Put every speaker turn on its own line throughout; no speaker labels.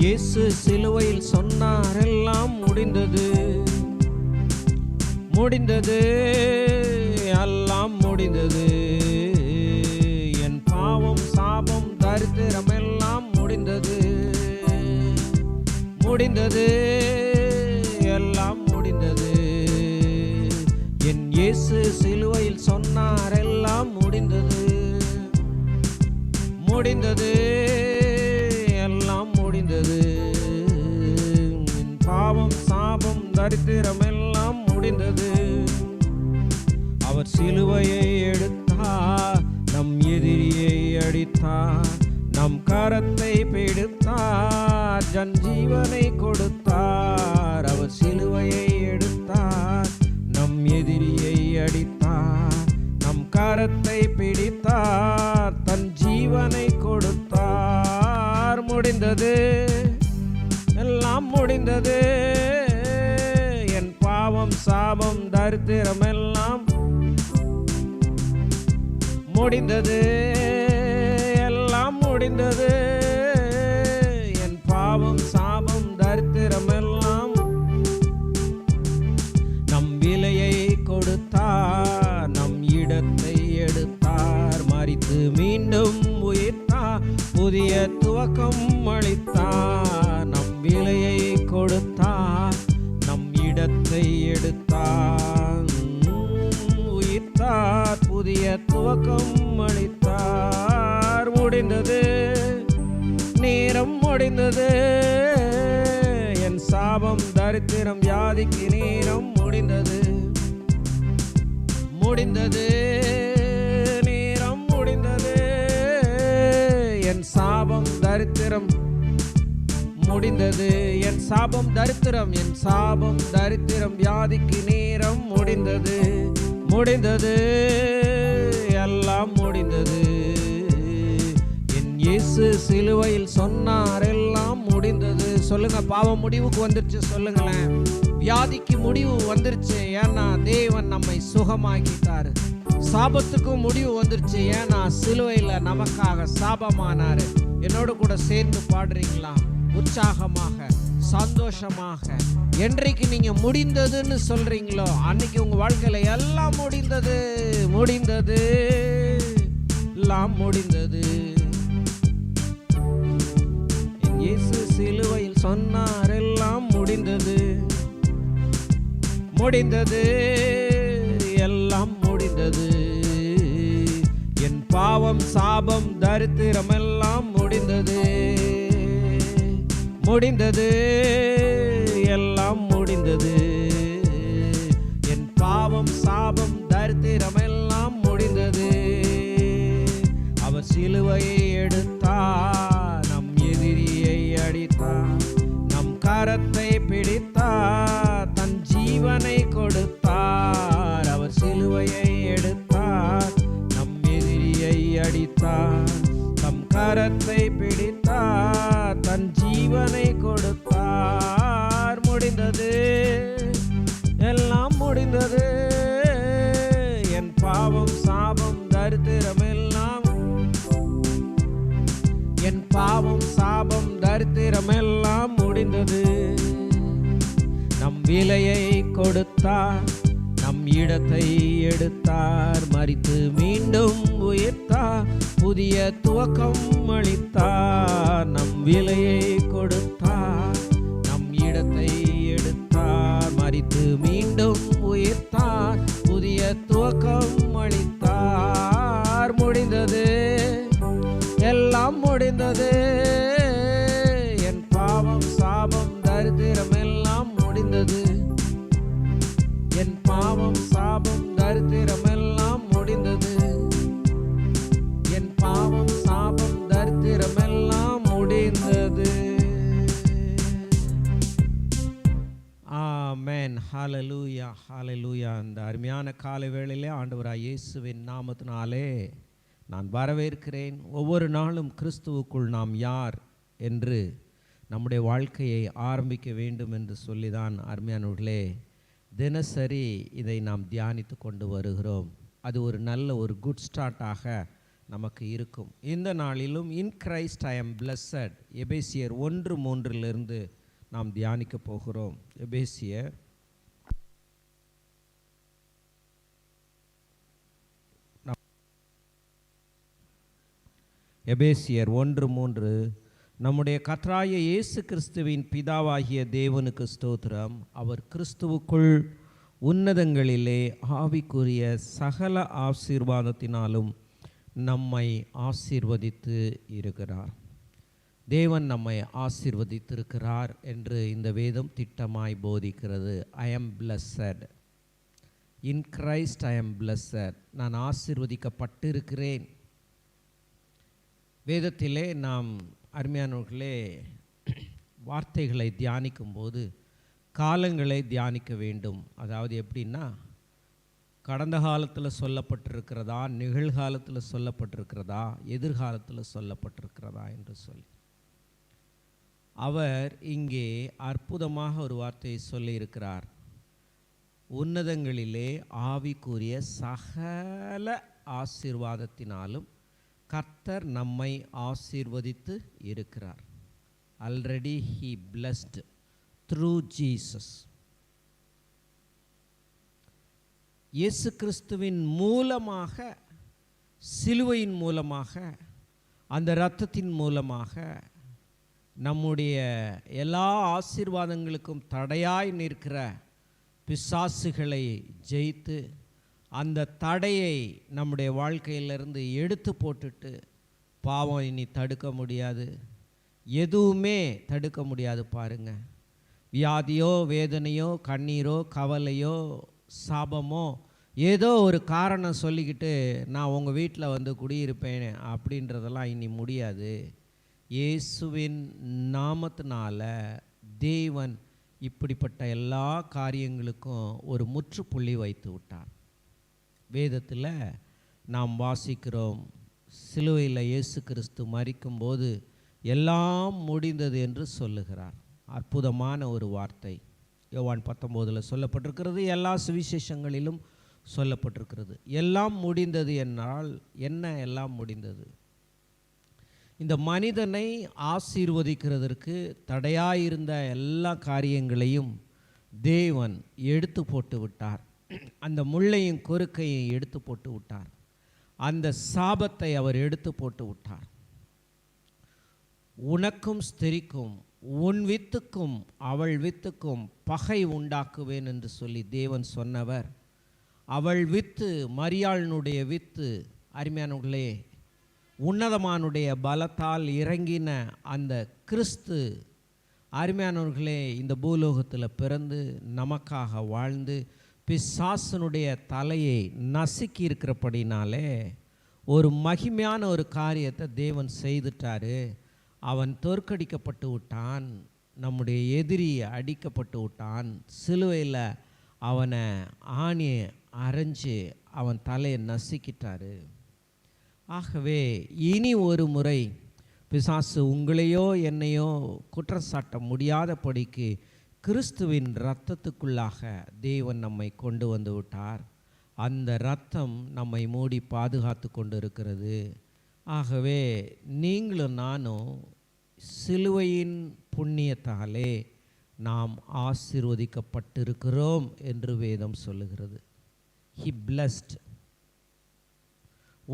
இயேசு சிலுவையில் சொன்னார் எல்லாம் முடிந்தது. முடிந்தது. எல்லாம் முடிந்தது. என் பாவம் சாபம் தரித்திரம் எல்லாம் முடிந்தது. முடிந்தது. எல்லாம் முடிந்தது. என் இயேசு சிலுவையில் சொன்னார் எல்லாம் முடிந்தது. முடிந்தது. சரித்திரமெல்லாம் எல்லாம் முடிந்தது. அவர் சிலுவையை எடுத்தார் நம் எதிரியை அடித்தார் நம் கரத்தை பிடித்தார் ஜன் ஜீவனை கொடுத்தார். அவர் சிலுவையை எடுத்தார் நம் எதிரியை அடித்தார் நம் கரத்தை பிடித்தார். தன் ஜீவனை கொடுத்தார். முடிந்தது. எல்லாம் முடிந்தது. சாபம் தரித்திரம் எல்லாம் முடிந்தது. எல்லாம் முடிந்தது. தரித்திரம் நேரம் முடிந்தது. முடிந்தது நேரம் முடிந்தது. என் சாபம் தரித்திரம் முடிந்தது. என் சாபம் தரித்திரம் என் சாபம் தரித்திரம். வியாதிக்கு நேரம் முடிந்தது. முடிந்தது எல்லாம் முடிந்தது. என் இயேசு சிலுவையில் சொன்னார் எல்லாம் முடிந்தது. சொல்லுங்க பாவம் முடிவுக்கு வந்துருச்சு சொல்லுங்களேன். வியாதிக்கு முடிவு வந்துருச்சு. ஏன்னா தேவன் நம்மை சுகமாக்கிட்டாரு. சாபத்துக்கும் முடிவு வந்துருச்சு. ஏன்னா சிலுவையில் நமக்காக சாபமானாரு. என்னோடு கூட சேர்ந்து பாடுறீங்களா? உற்சாகமாக சந்தோஷமாக. என்றைக்கு நீங்க முடிந்ததுன்னு சொல்றீங்களோ அன்னைக்கு உங்க வாழ்க்கையில எல்லாம் முடிந்தது. முடிந்தது. எல்லாம் முடிந்தது. இயேசு சிலுவையில் சொன்னார் எல்லாம் முடிந்தது. முடிந்தது. எல்லாம் முடிந்தது. என் பாவம் சாபம் தரித்திரம் எல்லாம் முடிந்தது. முடிந்தது. எல்லாம் முடிந்தது. என் பாவம் சாபம் தரித்திரம் எல்லாம் முடிந்தது. அவர் சிலுவையை எடுத்தார் நம் எதிரியை அடித்தார் நம் கரத்தை எல்லாம் முடிந்தது. நம் விலையை கொடுத்தார் நம் இடத்தை எடுத்தார் மறித்து மீண்டும் உயிர்த்தார் புதிய துவக்கம் அளித்தார் நம் விலையை கொடுத்தார் நம் இடத்தை எடுத்தார் மறித்து மீண்டும் உயிர்த்தார் புதிய துவக்கம் அளித்தார். முடிந்தது. எல்லாம் முடி ஆமேன். ஹாலலூயா ஹாலலூயா அந்த அருமையான காலை வேளையிலே ஆண்டவராய் இயேசுவின் நாமத்தினாலே நான் வரவேற்கிறேன். ஒவ்வொரு நாளும் கிறிஸ்துவுக்குள் நாம் யார் என்று நம்முடைய வாழ்க்கையை ஆரம்பிக்க வேண்டும் என்று சொல்லிதான் அருமையானவர்களே தினசரி இதை நாம் தியானித்து கொண்டு வருகிறோம். அது ஒரு நல்ல ஒரு குட் ஸ்டார்ட்டாக நமக்கு இருக்கும். இந்த நாளிலும் in Christ I am blessed எபேசியர் ஒன்று மூன்றிலிருந்து நாம் தியானிக்க போகிறோம். எபேசிய எபேசியர் ஒன்று மூன்று நம்முடைய கத்ராய இயேசு கிறிஸ்துவின் பிதாவாகிய தேவனுக்கு ஸ்தோத்திரம். அவர் கிறிஸ்துவுக்குள் உன்னதங்களிலே ஆவிக்குரிய சகல ஆசீர்வாதத்தினாலும் நம்மை ஆசீர்வதித்து இருக்கிறார். தேவன் நம்மை ஆசிர்வதித்திருக்கிறார் என்று இந்த வேதம் திட்டமாய் போதிக்கிறது. I am blessed in Christ I am blessed நான் ஆசிர்வதிக்கப்பட்டிருக்கிறேன். வேதத்திலே நாம் அருமையானவர்களே வார்த்தைகளை தியானிக்கும்போது காலங்களை தியானிக்க வேண்டும். அதாவது எப்படின்னா கடந்த காலத்தில் சொல்லப்பட்டிருக்கிறதா நிகழ்காலத்தில் சொல்லப்பட்டிருக்கிறதா எதிர்காலத்தில் சொல்லப்பட்டிருக்கிறதா என்று சொல்லி. அவர் இங்கே அற்புதமாக ஒரு வார்த்தையை சொல்லியிருக்கிறார். உன்னதங்களிலே ஆவிக்குரிய சகல ஆசீர்வாதத்தினாலும் கர்த்தர் நம்மை ஆசீர்வதித்து இருக்கிறார். Already he blessed through Jesus இயேசு கிறிஸ்துவின் மூலமாக சிலுவையின் மூலமாக அந்த இரத்தத்தின் மூலமாக நம்முடைய எல்லா ஆசீர்வாதங்களுக்கும் தடையாய் நிற்கிற பிசாசுகளை ஜெயித்து அந்த தடையை நம்முடைய வாழ்க்கையிலிருந்து எடுத்து போட்டுட்டு பாவம் இனி தடுக்க முடியாது. எதுவுமே தடுக்க முடியாது பாருங்க. வியாதியோ வேதனையோ கண்ணீரோ கவலையோ சாபமோ ஏதோ ஒரு காரணம் சொல்லிக்கிட்டு நான் உங்கள் வீட்டில் வந்து குடியிருப்பேன் அப்படின்றதெல்லாம் இனி முடியாது. இயேசுவின் நாமத்தினால தேவன் இப்படிப்பட்ட எல்லா காரியங்களுக்கும் ஒரு முற்றுப்புள்ளி வைத்து விட்டார். வேதத்தில் நாம் வாசிக்கிறோம் சிலுவையில் இயேசு கிறிஸ்து மறிக்கும்போது எல்லாம் முடிந்தது என்று சொல்லுகிறார். அற்புதமான ஒரு வார்த்தை. யோவான் பத்தொம்போதில் சொல்லப்பட்டிருக்கிறது எல்லா சுவிசேஷங்களிலும் சொல்லப்பட்டிருக்கிறது. எல்லாம் முடிந்தது என்னால் என்ன எல்லாம் முடிந்தது? இந்த மனிதனை ஆசீர்வதிக்கிறதற்கு தடையாயிருந்த எல்லா காரியங்களையும் தேவன் எடுத்து போட்டு விட்டார். அந்த முள்ளையும் கொறுக்கையும் எடுத்து போட்டு விட்டார். அந்த சாபத்தை அவர் எடுத்து போட்டு விட்டார். உனக்கும் ஸ்திரிக்கும் உன் வித்துக்கும் அவள் வித்துக்கும் பகை உண்டாக்குவேன் என்று சொல்லி தேவன் சொன்னவர். அவள் வித்து மரியாளனுடைய வித்து. அருமையானவர்களே உன்னதமானுடைய பலத்தால் இறங்கின அந்த கிறிஸ்து அருமையானவர்களே இந்த பூலோகத்தில் பிறந்து நமக்காக வாழ்ந்து பிசாசனுடைய தலையை நசுக்கி இருக்கிறபடினாலே ஒரு மகிமையான ஒரு காரியத்தை தேவன் செய்துட்டாரு. அவன் தோற்கடிக்கப்பட்டு விட்டான் நம்முடைய எதிரி அடிக்கப்பட்டு விட்டான். சிலுவையில் அவனை ஆணியை அரைஞ்சு அவன் தலையை நசுக்கிட்டாரு. ஆகவே இனி ஒரு முறை பிசாசு உங்களையோ என்னையோ குற்றம் சாட்ட முடியாதபடிக்கு கிறிஸ்துவின் இரத்தத்துக்குள்ளாக தேவன் நம்மை கொண்டு வந்து விட்டார். அந்த இரத்தம் நம்மை மூடி பாதுகாத்து கொண்டு இருக்கிறது ஆகவே நீங்களும் நானும் சிலுவையின் புண்ணியத்தாலே நாம் ஆசிர்வதிக்கப்பட்டிருக்கிறோம் என்று வேதம் சொல்லுகிறது. ஹி பிளஸ்ட்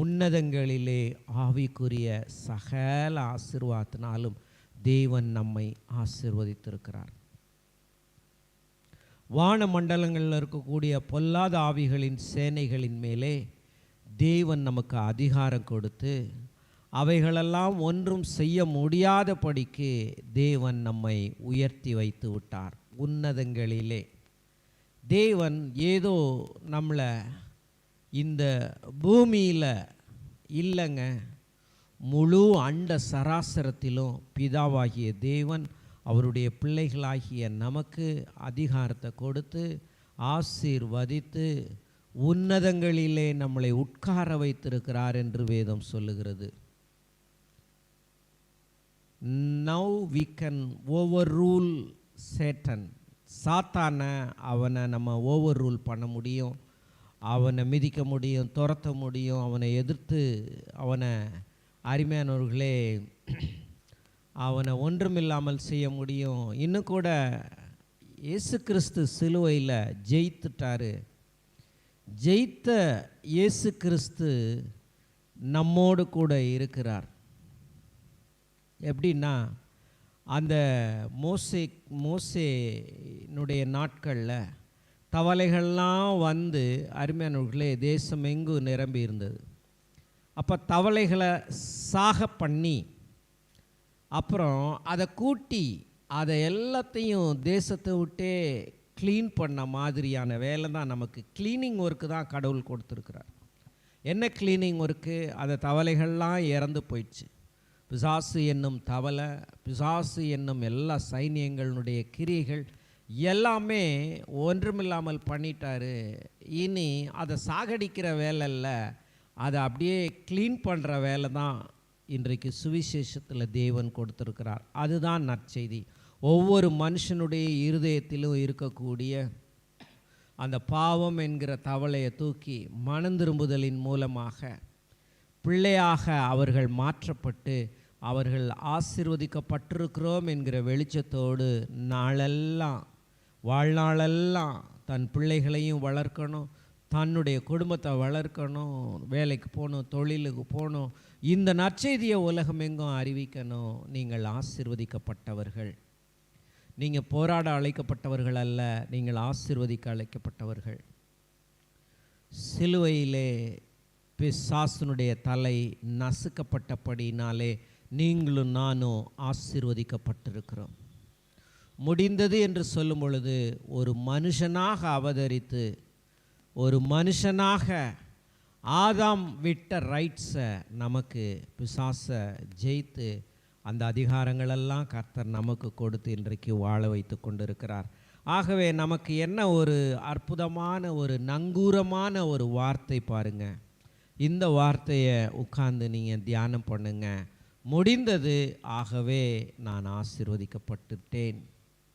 உன்னதங்களிலே ஆவிக்குரிய சகல ஆசீர்வாதத்தினாலும் தேவன் நம்மை ஆசிர்வதித்திருக்கிறார். வான மண்டலங்களில் இருக்கக்கூடிய பொல்லாத ஆவிகளின் சேனைகளின் மேலே தேவன் நமக்கு அதிகாரம் கொடுத்து அவைகளெல்லாம் ஒன்றும் செய்ய முடியாதபடிக்கு தேவன் நம்மை உயர்த்தி வைத்து விட்டார் உன்னதங்களிலே. தேவன் ஏதோ நம்மளை இந்த பூமியில் இல்லைங்க. முழு அண்ட சராசரத்திலும் பிதாவாகிய தேவன் அவருடைய பிள்ளைகளாகிய நமக்கு அதிகாரத்தை கொடுத்து ஆசீர்வதித்து உன்னதங்களிலே நம்மளை உட்கார வைத்திருக்கிறார் என்று வேதம் சொல்லுகிறது. Now we can overrule Satan சாத்தான அவனை நம்ம ஓவர் ரூல் பண்ண முடியும். அவனை மிதிக்க முடியும் துரத்த முடியும் அவனை எதிர்த்து அவனை அருமையானவர்களே அவனை ஒன்றுமில்லாமல் செய்ய முடியும். இன்னும் கூட இயேசு கிறிஸ்து சிலுவையில் ஜெயித்துட்டாரு. ஜெயித்த இயேசு கிறிஸ்து நம்மோடு கூட இருக்கிறார். எப்படின்னா அந்த மோசே மோசேனுடைய நாட்களில் தவளைகள்லாம் வந்து அருமையானவர்களே தேசம் எங்கு நிரம்பி இருந்தது. அப்போ தவளைகளை சாக பண்ணி அப்புறம் அதை கூட்டி அதை எல்லாத்தையும் தேசத்தை விட்டே க்ளீன் பண்ண மாதிரியான வேலை தான் நமக்கு. க்ளீனிங் ஒர்க்கு தான் கடவுள் கொடுத்துருக்கிறார். என்ன க்ளீனிங் ஒர்க்கு அந்த தவளைகள்லாம் இறந்து போயிடுச்சு. பிசாசு என்னும் தவளை பிசாசு என்னும் எல்லா சைனியங்களுடைய கிரியைகள் எல்லாமே ஒன்றுமில்லாமல் பண்ணிட்டாரு. இனி அதை சாகடிக்கிற வேலை இல்லை. அதை அப்படியே க்ளீன் பண்ணுற வேலை தான் இன்றைக்கு சுவிசேஷத்தில் தேவன் கொடுத்துருக்கிறார். அதுதான் நற்செய்தி. ஒவ்வொரு மனுஷனுடைய இருதயத்திலும் இருக்கக்கூடிய அந்த பாவம் என்கிற தவளையை தூக்கி மனந்திரும்புதலின் மூலமாக பிள்ளையாக அவர்கள் மாற்றப்பட்டு அவர்கள் ஆசிர்வதிக்கப்பட்டிருக்கிறோம் என்கிற வெளிச்சத்தோடு நாளெல்லாம் வாழ்நாளெல்லாம் தன் பிள்ளைகளையும் வளர்க்கணும் தன்னுடைய குடும்பத்தை வளர்க்கணும் வேலைக்கு போகணும் தொழிலுக்கு போகணும். இந்த நற்செய்தியை உலகம் எங்கும் அறிவிக்கணும். நீங்கள் ஆசிர்வதிக்கப்பட்டவர்கள். நீங்கள் போராட அழைக்கப்பட்டவர்கள் அல்ல நீங்கள் ஆசிர்வதிக்க அழைக்கப்பட்டவர்கள். சிலுவையிலே பிசாசனுடைய தலை நசுக்கப்பட்டபடினாலே நீங்களும் நானும் ஆசிர்வதிக்கப்பட்டிருக்கிறோம். முடிந்தது என்று சொல்லும் பொழுது ஒரு மனுஷனாக அவதரித்து ஒரு மனுஷனாக ஆதாம் விட்ட ரைட்ஸை நமக்கு பிசாசை ஜெயித்து அந்த அதிகாரங்களெல்லாம் கர்த்தர் நமக்கு கொடுத்து இன்றைக்கு வாழ வைத்து கொண்டிருக்கிறார். ஆகவே நமக்கு என்ன ஒரு அற்புதமான ஒரு நங்கூரமான ஒரு வார்த்தை பாருங்கள் இந்த வார்த்தையை உட்கார்ந்து நீங்கள் தியானம் பண்ணுங்கள் முடிந்தது ஆகவே நான் ஆசிர்வதிக்கப்பட்டுட்டேன்.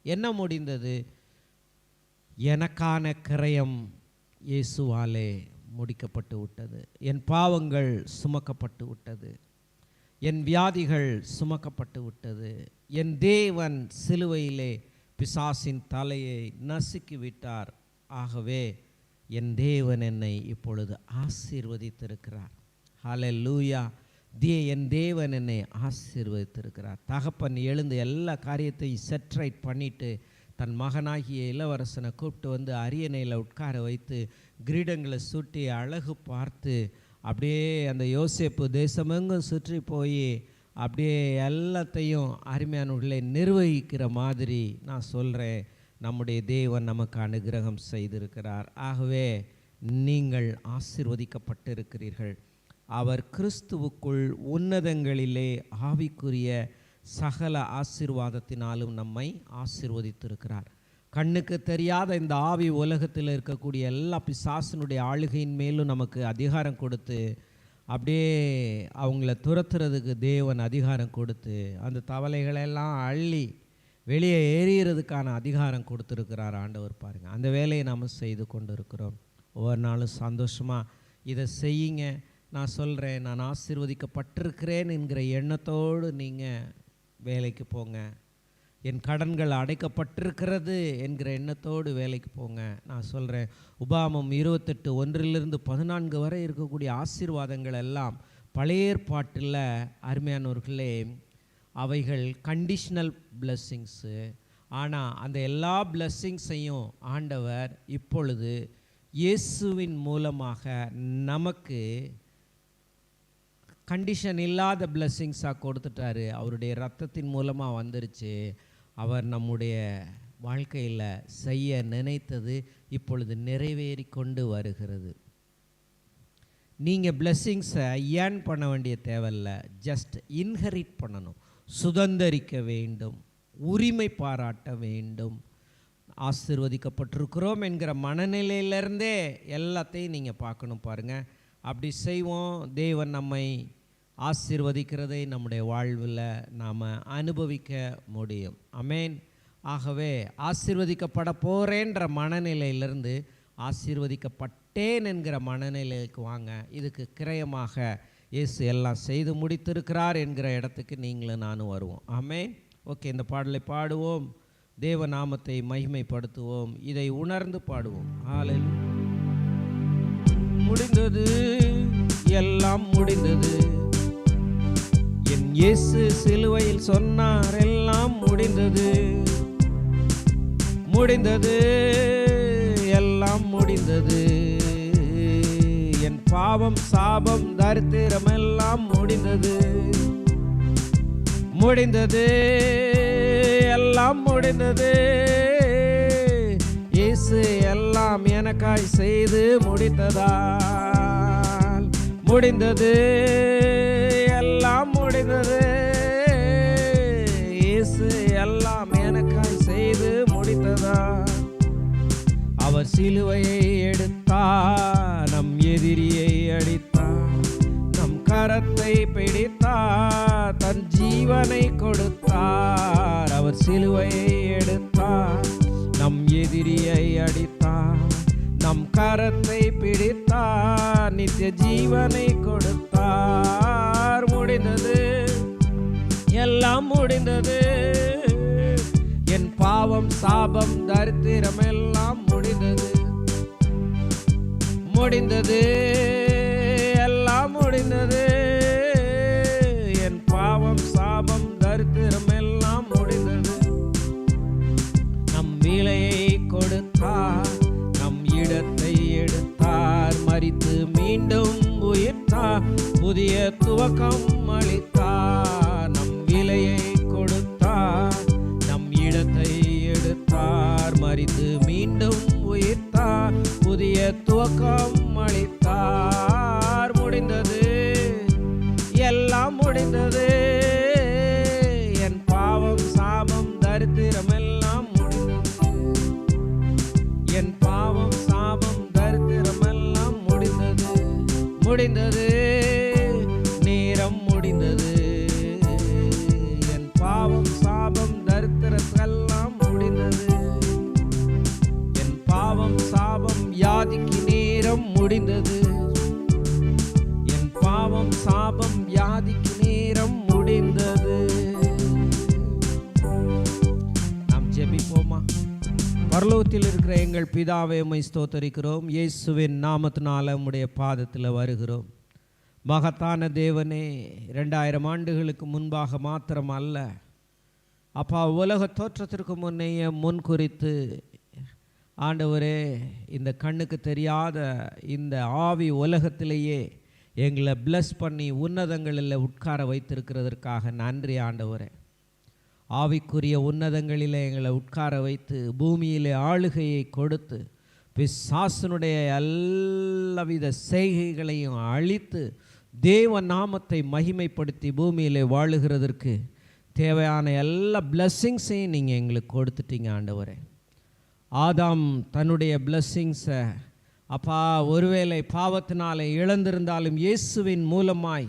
என்ன முடிந்தது? எனக்கான கிரயம் இயேசுவாலே முடிக்கப்பட்டு விட்டது. என் பாவங்கள் சுமக்கப்பட்டு விட்டது. என் வியாதிகள் சுமக்கப்பட்டு விட்டது. என் தேவன் சிலுவையிலே பிசாசின் தலையை நசுக்கி விட்டார் ஆகவே என் தேவன் என்னை இப்பொழுது ஆசீர்வதித்திருக்கிறார். ஹலே லூயா தே என் தேவன் என்னை ஆசீர்வதித்திருக்கிறார். தகப்பன் எழுந்து எல்லா காரியத்தையும் செட்ரைட் பண்ணிவிட்டு தன் மகனாகிய இளவரசனை கூப்பிட்டு வந்து அரியணையில் உட்கார வைத்து கிரீடங்களை சுட்டி அழகு பார்த்து அப்படியே அந்த யோசேப்பு தேசமெங்கும் சுற்றி போய் அப்படியே எல்லாத்தையும் அருமையானவர்களை நிர்வகிக்கிற மாதிரி நான் சொல்கிறேன் நம்முடைய தேவன் நமக்கு அனுகிரகம் செய்திருக்கிறார். ஆகவே நீங்கள் ஆசிர்வதிக்கப்பட்டிருக்கிறீர்கள். அவர் கிறிஸ்துவுக்குள் உன்னதங்களிலே ஆவிக்குரிய சகல ஆசீர்வாதத்தினாலும் நம்மை ஆசீர்வதித்திருக்கிறார். கண்ணுக்கு தெரியாத இந்த ஆவி உலகத்தில் இருக்கக்கூடிய எல்லா பிசாசனுடைய ஆளுகையின் மேலும் நமக்கு அதிகாரம் கொடுத்து அப்படியே அவங்கள துரத்துறதுக்கு தேவன் அதிகாரம் கொடுத்து அந்த தவளைகளெல்லாம் அள்ளி வெளியே ஏறியறதுக்கான அதிகாரம் கொடுத்துருக்கிறார் ஆண்டவர் பாருங்கள் அந்த வேலையை நாம் செய்து கொண்டு இருக்கிறோம் ஒவ்வொரு நாளும் சந்தோஷமாக இதை செய்யுங்க. நான் சொல்கிறேன் நான் ஆசீர்வதிக்கப்பட்டிருக்கிறேன் என்கிற எண்ணத்தோடு நீங்கள் வேலைக்கு போங்க. என் கடன்கள் அடைக்கப்பட்டிருக்கிறது என்கிற எண்ணத்தோடு வேலைக்கு போங்க. நான் சொல்கிறேன் உபாமம் இருபத்தெட்டு ஒன்றிலிருந்து பதினான்கு வரை இருக்கக்கூடிய ஆசீர்வாதங்கள் எல்லாம் பழைய ஏற்பாட்டில் அருமையானவர்களே அவைகள் கண்டிஷ்னல் பிளஸ்ஸிங்ஸு ஆனால் அந்த எல்லா பிளஸ்ஸிங்ஸையும் ஆண்டவர் இப்பொழுது இயேசுவின் மூலமாக நமக்கு கண்டிஷன் இல்லாத பிளெஸ்ஸிங்ஸாக கொடுத்துட்டாரு. அவருடைய ரத்தத்தின் மூலமாக வந்துருச்சு. அவர் நம்முடைய வாழ்க்கையில் செய்ய நினைத்தது இப்பொழுது நிறைவேறி கொண்டு வருகிறது. நீங்கள் பிளெஸ்ஸிங்ஸை ஏர்ன் பண்ண வேண்டிய தேவையில்லை. ஜஸ்ட் இன்ஹெரிட் பண்ணணும். சுதந்தரிக்க வேண்டும். உரிமை பாராட்ட வேண்டும். ஆசிர்வதிக்கப்பட்டிருக்கிறோம் என்கிற மனநிலையிலேருந்தே எல்லாத்தையும் நீங்கள் பார்க்கணும் பாருங்கள் அப்படி செய்வோம். தேவன் நம்மை ஆசீர்வதிக்கிறதை நம்முடைய வாழ்வில் நாம் அனுபவிக்க முடியும். அமேன் ஆகவே ஆசீர்வதிக்கப்பட போகிறேன்ற மனநிலையிலிருந்து ஆசீர்வதிக்கப்பட்டேன் என்கிற மனநிலைக்கு வாங்க. இதுக்கு கிரயமாக இயேசு எல்லாம் செய்து முடித்திருக்கிறார் என்கிற இடத்துக்கு நீங்களும் நானும் வருவோம். ஆமென். ஓகே இந்த பாடலை பாடுவோம். தேவ நாமத்தை மகிமைப்படுத்துவோம். இதை உணர்ந்து பாடுவோம். ஆலில் முடிந்தது. எல்லாம் முடிந்தது. என் இயேசு சிலுவையில் சொன்னார் எல்லாம் முடிந்தது முடிந்தது எல்லாம் முடிந்தது. என் பாவம் சாபம் தரித்திரம் எல்லாம் முடிந்தது முடிந்தது எல்லாம் முடிந்தது. இயேசு எல்லாம் எனக்காய் செய்து முடித்ததால் முடிந்தது. அவர் சிலுவையை எடுத்தார் நம் எதிரியை அடித்தார் நம் கரத்தை பிடித்தார் தன் ஜீவனை கொடுத்தார். அவர் சிலுவையை எடுத்தார் நம் எதிரியை அடித்தார் நம் கரத்தை பிடித்தார் நித்திய ஜீவனை கொடுத்தார். முடிந்தது. எல்லாம் முடிந்தது. என் பாவம் சாபம் தரித்திரமெல்லாம் முடிந்தது எல்லாம் முடிந்தது. என் பாவம் சாபம் தரித்திரம் எல்லாம் முடிந்தது. நம் விலையை கொடுத்தார் நம் இடத்தை எடுத்தார் மறித்து மீண்டும் உயிர்த்தார். புதிய துவக்கம் அளித்தார். முடிந்தது. பரலோகத்தில் இருக்கிற எங்கள் பிதாவை மைஸ்தோத்தரிக்கிறோம் ஸ்தோத்தரிக்கிறோம். இயேசுவின் நாமத்தினால உம்முடைய பாதத்தில் வருகிறோம். மகத்தான தேவனே ரெண்டாயிரம் ஆண்டுகளுக்கு முன்பாக மாத்திரம் அல்ல அப்பா உலக தோற்றத்திற்கு முன்னையே முன் குறித்து ஆண்டவரே இந்த கண்ணுக்கு தெரியாத இந்த ஆவி உலகத்திலேயே எங்களை பிளஸ் பண்ணி உன்னதங்களில் உட்கார வைத்திருக்கிறதற்காக நன்றி ஆண்டவரே. ஆவிக்குரிய உன்னதங்களிலே எங்களை உட்கார வைத்து பூமியிலே ஆளுகையை கொடுத்து பிசாசனுடைய எல்லாவித செய்கைகளையும் அழித்து தேவ நாமத்தை மகிமைப்படுத்தி பூமியிலே வாழுகிறதற்கு தேவையான எல்லா பிளஸ்ஸிங்ஸையும் நீங்கள் எங்களுக்கு கொடுத்துட்டீங்க ஆண்டவரே. ஆதாம் தன்னுடைய பிளஸ்ஸிங்ஸை அப்பா ஒருவேளை பாவத்தினாலே இழந்திருந்தாலும் இயேசுவின் மூலமாய்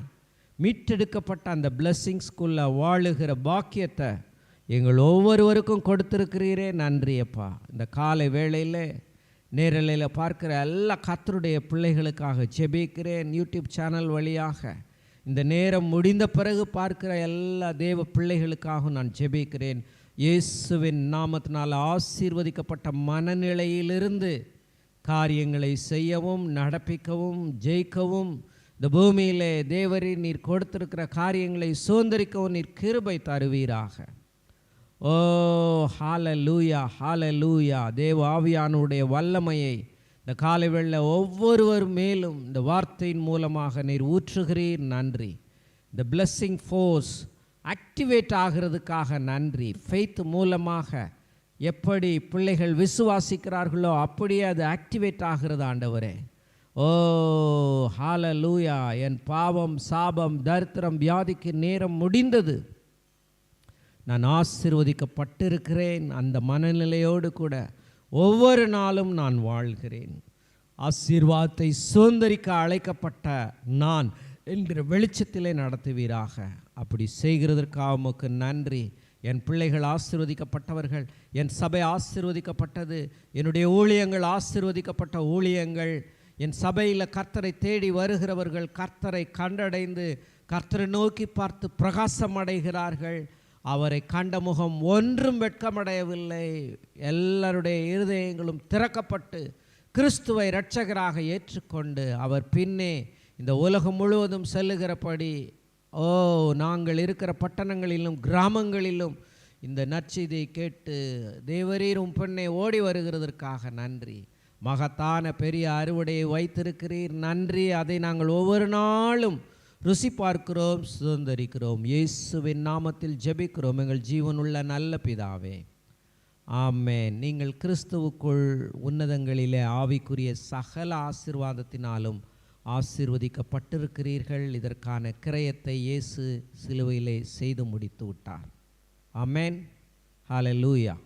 மீட்டெடுக்கப்பட்ட அந்த பிளஸ்ஸிங்ஸ்குள்ளே வாழுகிற பாக்கியத்தை எங்கள் ஒவ்வொருவருக்கும் கொடுத்துருக்கிறீரே. நன்றியப்பா இந்த காலை வேளையில் நேரலையில் பார்க்கிற எல்லா கத்தருடைய பிள்ளைகளுக்காக ஜெபிக்கிறேன் யூடியூப் சேனல் வழியாக. இந்த நேரம் முடிந்த பிறகு பார்க்கிற எல்லா தேவ பிள்ளைகளுக்காகவும் நான் ஜெபிக்கிறேன். இயேசுவின் நாமத்தினால் ஆசீர்வதிக்கப்பட்ட மனநிலையிலிருந்து காரியங்களை செய்யவும் நடப்பிக்கவும் ஜெயிக்கவும் இந்த பூமியிலே தேவரின் நீர் கொடுத்திருக்கிற காரியங்களை சுதந்திரிக்கவும் நீர் கிருபை தருவீராக. ஓ ஹால லூயா ஹால லூயா தேவ ஆவியானுடைய வல்லமையை இந்த காலை வெள்ள ஒவ்வொருவர் மேலும் இந்த வார்த்தையின் மூலமாக நீர் ஊற்றுகிறீர். நன்றி. இந்த பிளஸ்ஸிங் ஃபோர்ஸ் ஆக்டிவேட் ஆகிறதுக்காக நன்றி. ஃபெய்த் மூலமாக எப்படி பிள்ளைகள் விசுவாசிக்கிறார்களோ அப்படியே அது ஆக்டிவேட் ஆகிறது ஆண்டவரே. ஓ ஹால லூயா என் பாவம் சாபம் தரித்திரம் வியாதிக்கு நேரம் முடிந்தது. நான் ஆசிர்வதிக்கப்பட்டிருக்கிறேன். அந்த மனநிலையோடு கூட ஒவ்வொரு நாளும் நான் வாழ்கிறேன். ஆசீர்வாதத்தை சுதந்திரிக்க அழைக்கப்பட்ட நான் என்கிற வெளிச்சத்திலே நடத்துவீராக. அப்படி செய்கிறதற்காக உமக்கு நன்றி. என் பிள்ளைகள் ஆசிர்வதிக்கப்பட்டவர்கள் என் சபை ஆசிர்வதிக்கப்பட்டது என்னுடைய ஊழியங்கள் ஆசிர்வதிக்கப்பட்ட ஊழியங்கள் என் சபையில் கர்த்தரை தேடி வருகிறவர்கள் கர்த்தரை கண்டடைந்து கர்த்தரை நோக்கி பார்த்து பிரகாசம் அடைகிறார்கள். அவரை கண்ட முகம் ஒன்றும் வெட்கமடையவில்லை. எல்லாருடைய இருதயங்களும் திறக்கப்பட்டு கிறிஸ்துவை இரட்சகராக ஏற்றுக்கொண்டு அவர் பின்னே இந்த உலகம் முழுவதும் செல்லுகிறபடி ஓ நாங்கள் இருக்கிற பட்டணங்களிலும் கிராமங்களிலும் இந்த நற்செய்தியை கேட்டு தேவரீரும் பெண்ணை ஓடி வருகிறதற்காக நன்றி. மகத்தான பெரிய அறுவடையை வைத்திருக்கிறீர். நன்றி. அதை நாங்கள் ஒவ்வொரு நாளும் ருசி பார்க்கிறோம் சுதந்திரிக்கிறோம். இயேசுவின் நாமத்தில் ஜெபிக்கிறோம். எங்கள் ஜீவனுள்ள நல்ல பிதாவே. ஆமே நீங்கள் கிறிஸ்துவுக்குள் உன்னதங்களிலே ஆவிக்குரிய சகல ஆசீர்வாதத்தினாலும் ஆசீர்வதிக்கப்பட்டிருக்கிறீர்கள். இதற்கான கிரயத்தை இயேசு சிலுவையிலே செய்து முடித்து விட்டார். அமேன் ஹலலூயா